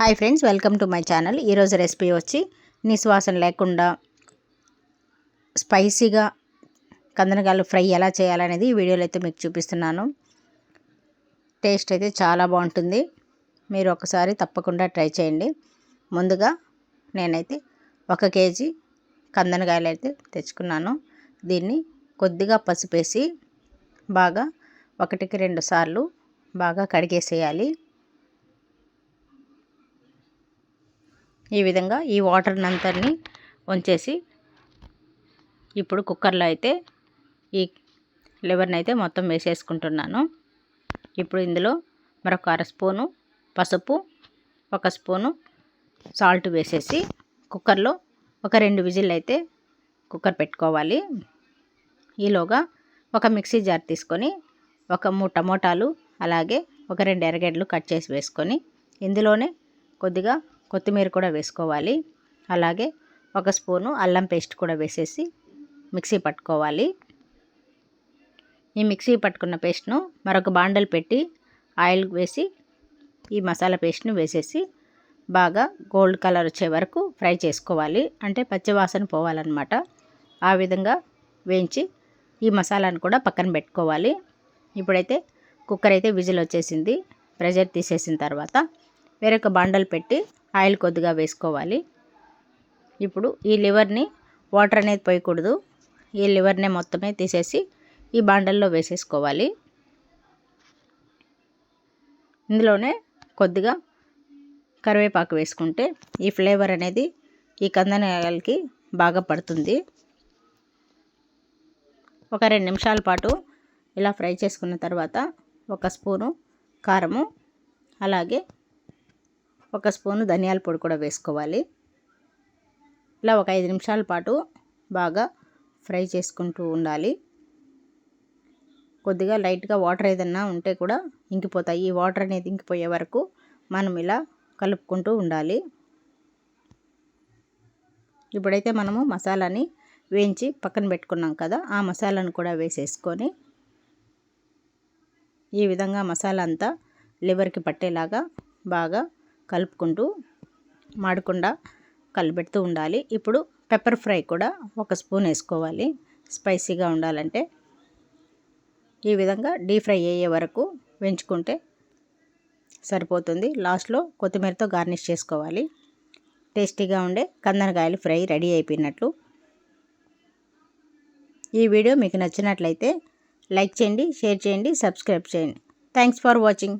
Hi friends welcome to my channel. ఈరోజు recipe వచ్చి నిశ్వాసం లేకుండా స్పైసీగా కందనకాయలు ఫ్రై ఎలా చేయాలనేది ఈ వీడియోలో అయితే మీకు చూపిస్తున్నాను. టేస్ట్ అయితే చాలా బాగుంటుంది. మీరు ఒకసారి తప్పకుండా ట్రై చేయండి. ముందుగా నేనైతే ఒక కేజీ కందనకాయలు అయితే తెచ్చుకున్నాను. దీన్ని కొద్దిగా పసుపేసి బాగా ఒకటికి రెండు సార్లు బాగా కడిగేసేయాలి. ఈ విధంగా ఈ వాటర్ని అంతని ఉంచేసి ఇప్పుడు కుక్కర్లో అయితే ఈ లివర్ని అయితే మొత్తం వేసేసుకుంటున్నాను. ఇప్పుడు ఇందులో మరొక అర స్పూను పసుపు ఒక స్పూను సాల్ట్ వేసేసి కుక్కర్లో ఒక రెండు విజిల్ అయితే కుక్కర్ పెట్టుకోవాలి. ఈలోగా ఒక మిక్సీ జార్ తీసుకొని ఒక మూడు టమోటాలు అలాగే ఒక రెండు ఎర్రగడ్డలు కట్ చేసి వేసుకొని ఇందులోనే కొద్దిగా కొత్తిమీర కూడా వేసుకోవాలి. అలాగే ఒక స్పూను అల్లం పేస్ట్ కూడా వేసేసి మిక్సీ పట్టుకోవాలి. ఈ మిక్సీ పట్టుకున్న పేస్ట్ను మరొక బాండలు పెట్టి ఆయిల్ వేసి ఈ మసాలా పేస్ట్ను వేసేసి బాగా గోల్డ్ కలర్ వచ్చే వరకు ఫ్రై చేసుకోవాలి. అంటే పచ్చివాసన పోవాలన్నమాట. ఆ విధంగా వేయించి ఈ మసాలాను కూడా పక్కన పెట్టుకోవాలి. ఇప్పుడైతే కుక్కర్ అయితే విజిల్ వచ్చేసింది. ప్రెషర్ తీసేసిన తర్వాత వేరొక బాండలు పెట్టి ఆయిల్ కొద్దిగా వేసుకోవాలి. ఇప్పుడు ఈ లివర్ని వాటర్ అనేది పోయకూడదు. ఈ లివర్నే మొత్తమే తీసేసి ఈ బాండల్లో వేసేసుకోవాలి. ఇందులోనే కొద్దిగా కరివేపాకు వేసుకుంటే ఈ ఫ్లేవర్ అనేది ఈ కందనాయలకి బాగా పడుతుంది. ఒక రెండు నిమిషాల పాటు ఇలా ఫ్రై చేసుకున్న తర్వాత ఒక స్పూను కారము అలాగే ఒక స్పూను ధనియాల పొడి కూడా వేసుకోవాలి. ఇలా ఒక ఐదు నిమిషాల పాటు బాగా ఫ్రై చేసుకుంటూ ఉండాలి. కొద్దిగా లైట్గా వాటర్ ఏదన్నా ఉంటే కూడా ఇంకిపోతాయి. ఈ వాటర్ అనేది ఇంకిపోయే వరకు మనం ఇలా కలుపుకుంటూ ఉండాలి. ఇప్పుడైతే మనము మసాలాని వేయించి పక్కన పెట్టుకున్నాం కదా ఆ మసాలాను కూడా వేసేసుకొని ఈ విధంగా మసాలా అంతా లివర్కి పట్టేలాగా బాగా కలుపుకుంటూ మాడకుండా కలిపెడుతూ ఉండాలి. ఇప్పుడు పెప్పర్ ఫ్రై కూడా ఒక స్పూన్ వేసుకోవాలి. స్పైసీగా ఉండాలంటే ఈ విధంగా డీప్ ఫ్రై అయ్యే వరకు వేయించుకుంటే సరిపోతుంది. లాస్ట్లో కొత్తిమీరతో గార్నిష్ చేసుకోవాలి. టేస్టీగా ఉండే కందనకాయలు ఫ్రై రెడీ అయిపోయినట్లు. ఈ వీడియో మీకు నచ్చినట్లయితే లైక్ చేయండి షేర్ చేయండి సబ్స్క్రైబ్ చేయండి. Thanks for watching